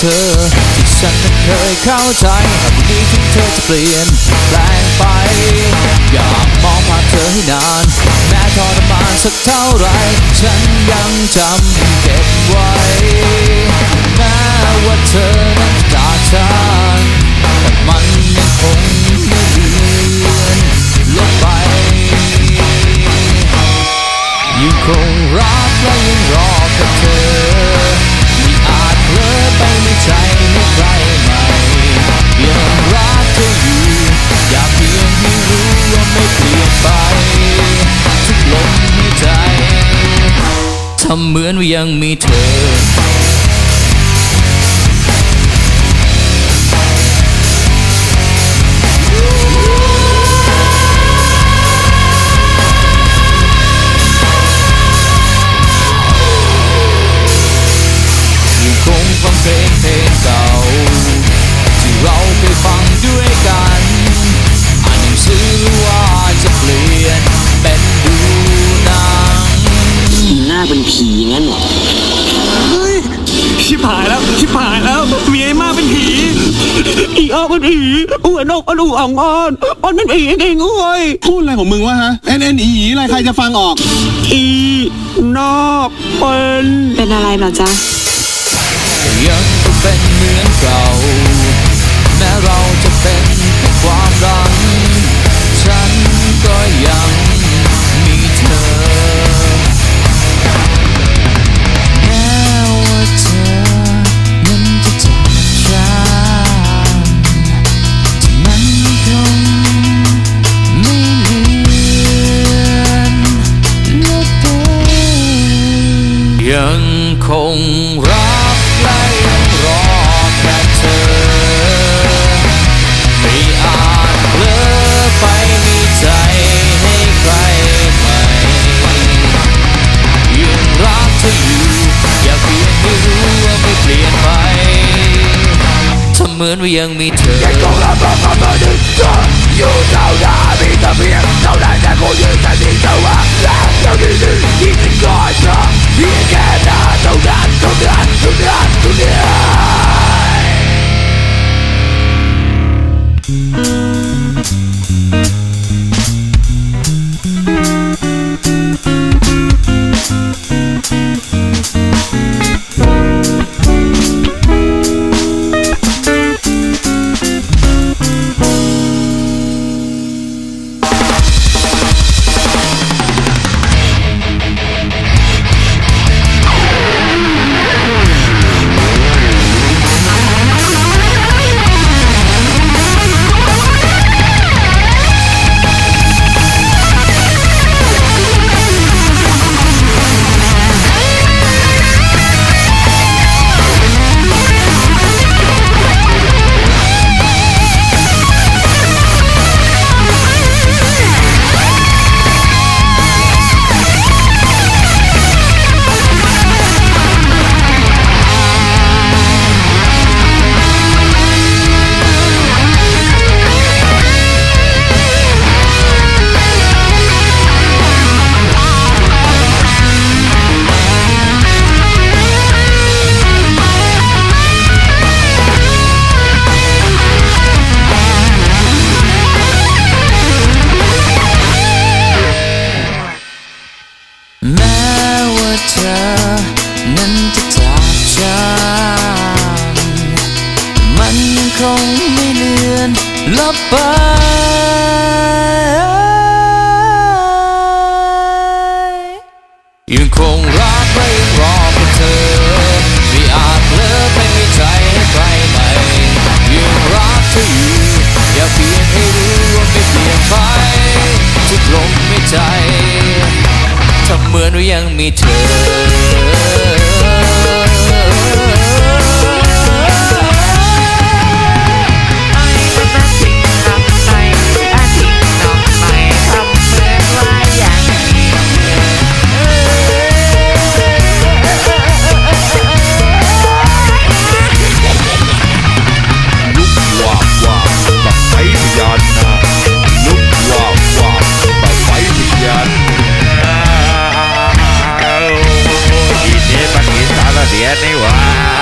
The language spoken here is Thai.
เธอ ที่ฉันนั้นเคยเข้าใจแต่วันนี้ที่เธอจะเปลี่ยนแปลงไป อยากมองผ่านเธอให้นาน แม้ทรมานสักเท่าไร ฉันยังจำเก็บไว้ แม้ว่าเธอนั้นจากฉันแต่มันำเหมือนว่ายังมีเธอ หายแล้วเมียไอ้มาเป็นผีอีออกเป็นผีอ้วนอกอ้วนอูอ่องอ่อนอ่อนเป็นผีเองเว้ยพูดอะไรของมึงวะฮะ N N E อะไรใครจะฟังออก อีนอกเป็นเป็นอะไรเหรอจ๊ะยังคงเป็นเหมือนเก่าแม้เราจะเป็นแค่ความรักฉันก็ยัง เหมือนว่ายังมีเธอแลบไปยังคงรักและยังรอเพื่อเธอ ไม่อาจเพลอไปมีใจให้ใครใหม่ยังรักเธออยู่อยากเพียงให้รู้ว่าไม่เปลี่ยนไปทุกลมหายใจทำเหมือนว่ายังมีเธอ ไฟพยานนาลุกวาบวาบแบบไฟพยานนอีเทปักกีสาระเดียนี่วะ